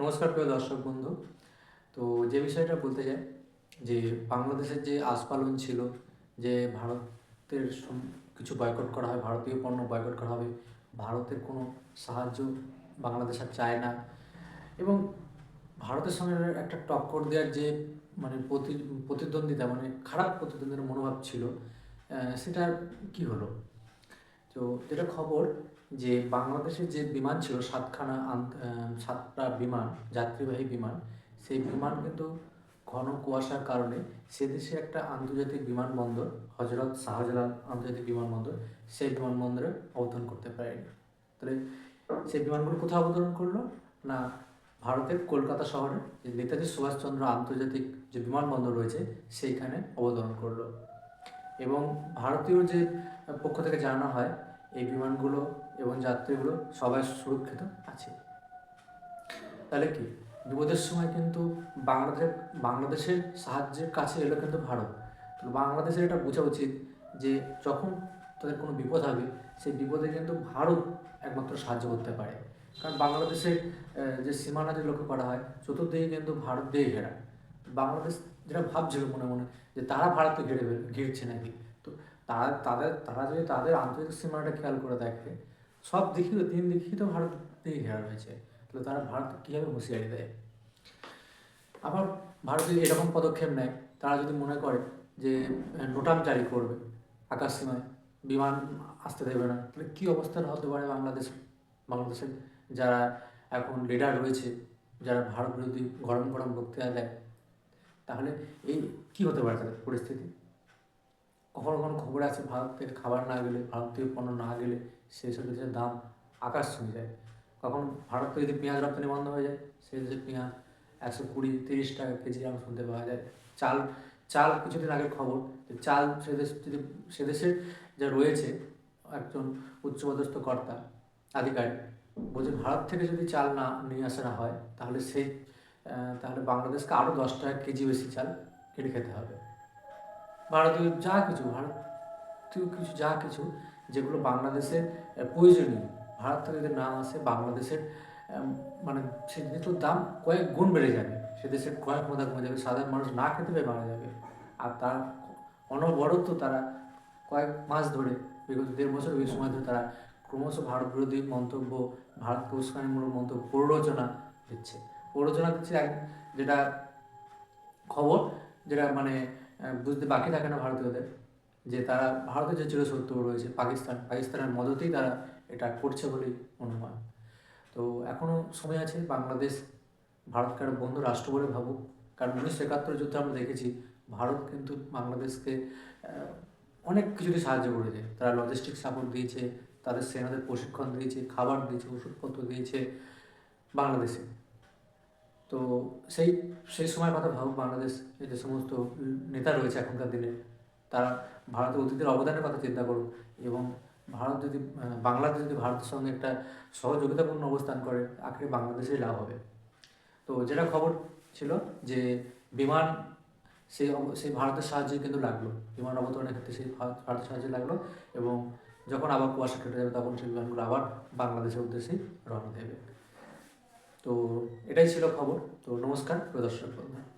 নমস্কার প্রিয় দর্শক বন্ধু। তো যে বিষয়টা বলতে চাই, যে বাংলাদেশের যে আস্ফালন ছিল, যে ভারতের কিছু বয়কট করা হয়, ভারতীয় পণ্য বয়কট করা হবে, ভারতের কোনো সাহায্য বাংলাদেশ আর চায় না। এবং ভারতের সঙ্গে একটা টক্কর দেওয়ার যে মানে প্রতি, প্রতিদ্বন্দ্বিতা মানে খারাপ প্রতিদ্বন্দ্বিতার মনোভাব ছিল সেটা কি হলো? তো যেটা খবর যে বাংলাদেশের যে বিমান ছিল, সাতখানা সাতটা বিমান, যাত্রীবাহী বিমান, সেই বিমান কিন্তু ঘন কুয়াশার কারণে সে দেশে একটা আন্তর্জাতিক বিমানবন্দর, হজরত শাহজালাল আন্তর্জাতিক বিমানবন্দর, সেই বিমানবন্দরে অবতরণ করতে পারেনি। তাহলে সেই বিমানগুলো কোথায় অবতরণ করল? না, ভারতের কলকাতা শহরে, যে নেতাজি সুভাষচন্দ্র আন্তর্জাতিক যে বিমানবন্দর রয়েছে, সেইখানে অবতরণ করল। এবং ভারতীয় যে পক্ষ থেকে জানানো হয় এই বিমানগুলো এবং যাত্রীগুলো সবাই সুরক্ষিত আছে। তাহলে কি? বিপদের সময় কিন্তু বাংলাদেশ, বাংলাদেশের সাহায্যের কাছে এলো কিন্তু ভারত। তো বাংলাদেশের এটা বোঝা উচিত যে যখন তাদের কোনো বিপদ হবে, সেই বিপদে কিন্তু ভারত একমাত্র সাহায্য করতে পারে। কারণ বাংলাদেশের যে সীমানা যে লক্ষ্য করা হয়, চতুর্দিকে কিন্তু ভারত দিয়ে ঘেরা। বাংলাদেশ যেটা ভাবছিল মনে মনে, যে তারা ভারতকে ঘিরে ঘিরছে নাকি? তো তারা, তাদের, তারা যদি তাদের আন্তর্জাতিক সীমানাটা খেয়াল করে দেখে, সব দিকে তিন দিকেই তো ভারত দিয়ে ঘেরা রয়েছে তাহলে তারা ভারত কীভাবে হুঁশিয়ারি দেয়? আবার ভারত যদি এরকম পদক্ষেপ নেয়, তারা যদি মনে করে যে নোটাম জারি করবে আকাশ সীমায়, বিমান আসতে দেবে না, তাহলে কী অবস্থা হতে পারে বাংলাদেশ? বাংলাদেশের যারা এখন লিডার রয়েছে, যারা ভারত বিরোধী গরম গরম বক্তৃতা দেয়, তাহলে এই কী হতে পারে তাদের পরিস্থিতি? কখনো কখনো খবরে আছে ভারত থেকে খাবার না গেলে, ভারত থেকে পণ্য না গেলে সেই সব দেশের দাম আকাশ ছুঁয়ে যায়। কখন ভারত থেকে যদি পেঁয়াজ রপ্তানি বন্ধ হয়ে যায়, সেই দেশে পেঁয়াজ একশো কুড়ি, তিরিশ টাকা কেজি আমি শুনতে পাওয়া যায়। চাল চাল কিছুদিন আগের খবর, যে চাল সে দেশ, যদি সে দেশের যা রয়েছে একজন উচ্চপদস্থ কর্তা, আধিকারিক, বলছে ভারত থেকে যদি চাল না, নিয়ে আসা না হয়, তাহলে সেই তাহলে বাংলাদেশকে আরও দশ টাকা কেজি বেশি চাল কেটে খেতে হবে। ভারতীয় যা কিছু ভারতীয় কিছু, যা কিছু, যেগুলো বাংলাদেশের প্রয়োজনীয়। ভারত থেকে যদি না আসে, বাংলাদেশের মানে সে জিনিসগুলোর দাম কয়েক গুণ বেড়ে যাবে, সে দেশের ক্রয় ক্ষমতা কমে যাবে, সাধারণ মানুষ না খেতে পেয়ে মারা যাবে। আর তার অনবরত তারা কয়েক মাস ধরে, বিগত দেড় বছর এই সময় ধরে তারা ক্রমশ ভারত বিরোধী মন্তব্য ভারতকে উস্কানিমূলক মন্তব্য, প্ররোচনা দিচ্ছে। প্ররোচনা দিচ্ছে এক, যেটা খবর, যেটা মানে বুঝতে বাকি থাকে না ভারতীয়দের, যে তারা ভারতের যে চিরশত্রু রয়েছে, পাকিস্তান, পাকিস্তানের মদতেই তারা এটা করছে বলেই অনুমান। তো এখনও সময় আছে বাংলাদেশ ভারতকে একটা বন্ধু রাষ্ট্র বলে ভাবুক। কারণ উনিশশো একাত্তর যুদ্ধে আমরা দেখেছি ভারত কিন্তু বাংলাদেশকে অনেক কিছুতে সাহায্য করেছে। তারা লজিস্টিক সাপোর্ট দিয়েছে, তাদের সেনাদের প্রশিক্ষণ দিয়েছে, খাবার দিয়েছে, ওষুধপত্র দিয়েছে বাংলাদেশে। তো সেই সেই সময়ের কথা ভাবুক, বাংলাদেশ যে সমস্ত নেতা রয়েছে এখনকার দিনে, তারা ভারতের অতীতের অবদানের কথা চিন্তা করুক এবং ভারত যদি বাংলাদেশ যদি ভারতের সঙ্গে একটা সহযোগিতাপূর্ণ অবস্থান করে, আখেরে বাংলাদেশেই লাভ হবে। তো যেটা খবর ছিল যে বিমান সেই সেই ভারতের সাহায্যে কিন্তু লাগল। বিমান অবতরণের ক্ষেত্রে সেই ভারতের সাহায্যে লাগল এবং যখন আবার কুয়াশা কেটে যাবে, তখন সেই বিমানগুলো আবার বাংলাদেশের উদ্দেশ্যেই রওনা দেবে। তো এটাই ছিল খবর। তো নমস্কার প্রদর্শন বন্ধু